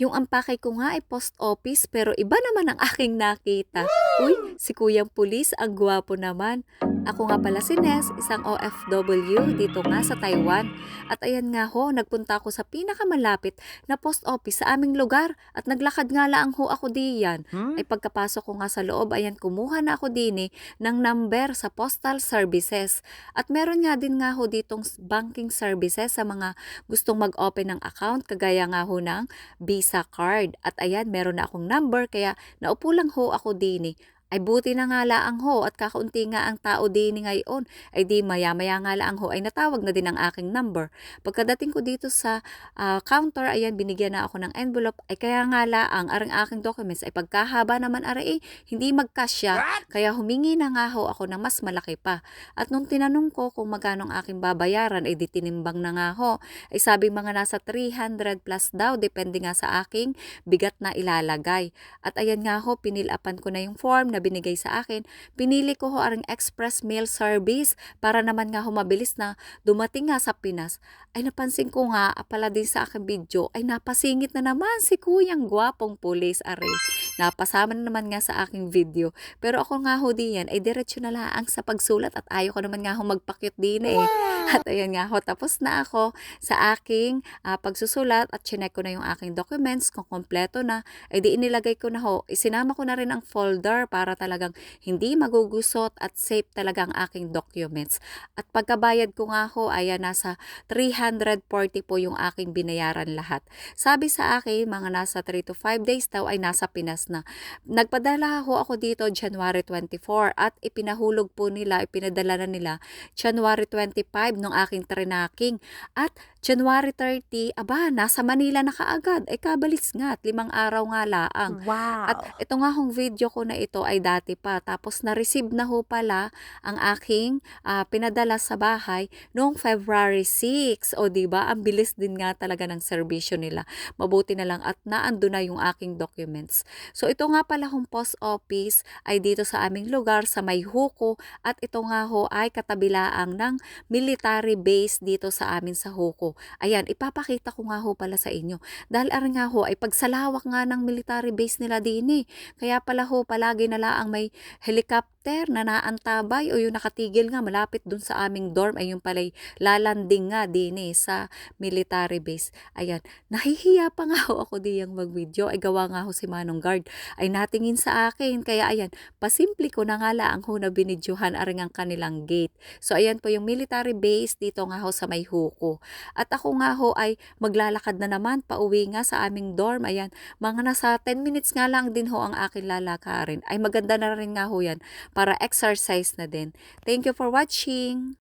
Yung ampake ko nga ay post office pero iba naman ang aking nakita. Uy, si Kuyang Pulis, ang gwapo naman. Ako nga pala si Nes, isang OFW dito nga sa Taiwan. At ayan nga ho, nagpunta ako sa pinakamalapit na post office sa aming lugar at naglakad nga lang ho ako diyan. Hmm? Ay pagkapasok ko nga sa loob, ayan kumuha na ako din eh, ng number sa postal services. At meron nga din nga ho ditong banking services sa mga gustong mag-open ng account kagaya nga ho ng Visa card. At ayan, meron na akong number kaya naupo lang ho ako din eh. Ay buti na nga laang ho at kakaunti nga ang tao din ngayon. Ay di maya-maya nga laang ho ay natawag na din ang aking number. Pagkadating ko dito sa ah, counter, ayan binigyan na ako ng envelope. Ay kaya nga laang arang aking documents ay pagkahaba naman ari eh, hindi magkasya. Kaya humingi na nga ho ako ng mas malaki pa. At nung tinanong ko kung magkano ang aking babayaran, ay di tinimbang na nga ho. Ay sabi mga nasa 300 plus daw, depende nga sa aking bigat na ilalagay. At ayan nga ho, pinilapan ko na yung form na binigay sa akin. Pinili ko ho ang express mail service para naman nga ho mabilis na dumating nga sa Pinas. Ay napansin ko nga, ah, pala din sa aking video, ay napasingit na naman si kuyang gwapong pulis are. Napasama na naman nga sa aking video. Pero ako nga ho diyan ay diretso na lang sa pagsulat at ayaw ko naman nga ho magpakyut din eh. At ayan nga ho, tapos na ako sa aking ah, pagsusulat at chinek ko na yung aking documents kung kompleto na. Ay di inilagay ko na ho, isinama ko na rin ang folder para talagang hindi magugusot at safe talaga ang aking documents. At pagkabayad ko nga ho, ayan nasa 340 po yung aking binayaran lahat. Sabi sa akin, mga nasa 3 to 5 days daw ay nasa Pinas na. Nagpadala ho ako dito January 24 at ipinahulog po nila, ipinadala na nila January 25 nung aking trinaking. At January 30, aba, nasa Manila na kaagad. Ay kabalis nga at limang araw nga laang. Wow. At ito nga hong video ko na ito ay dati pa. Tapos na-receive na ho pala ang aking ah, pinadala sa bahay noong February 6. O di ba Ang bilis din nga talaga ng serbisyo nila. Mabuti na lang at naando na yung aking documents. So ito nga pala hong post office ay dito sa aming lugar sa Mayhuko at ito nga ho ay katabilaang ng military base dito sa amin sa Huko. Ayan, ipapakita ko nga ho pala sa inyo. Dahil aring nga ho ay pagsalawak nga ng military base nila din eh. Kaya pala ho palagi na laang may helicopter na naantabay o yung nakatigil nga malapit dun sa aming dorm ay yung palay lalanding nga din eh sa military base. Ayan, nahihiya pa nga ho ako diyang mag-video. Ay gawa nga ho si Manong Guard ay natingin sa akin. Kaya ayan, pasimple ko na nga laang ho na binidyohan aring ang kanilang gate. So ayan po yung military base dito nga ho sa Mayhuko. At ako nga ho ay maglalakad na naman pauwi nga sa aming dorm. Ayan, mga nasa 10 minutes nga lang din ho ang akin lalakarin. Ay maganda na rin nga ho yan para exercise na din. Thank you for watching!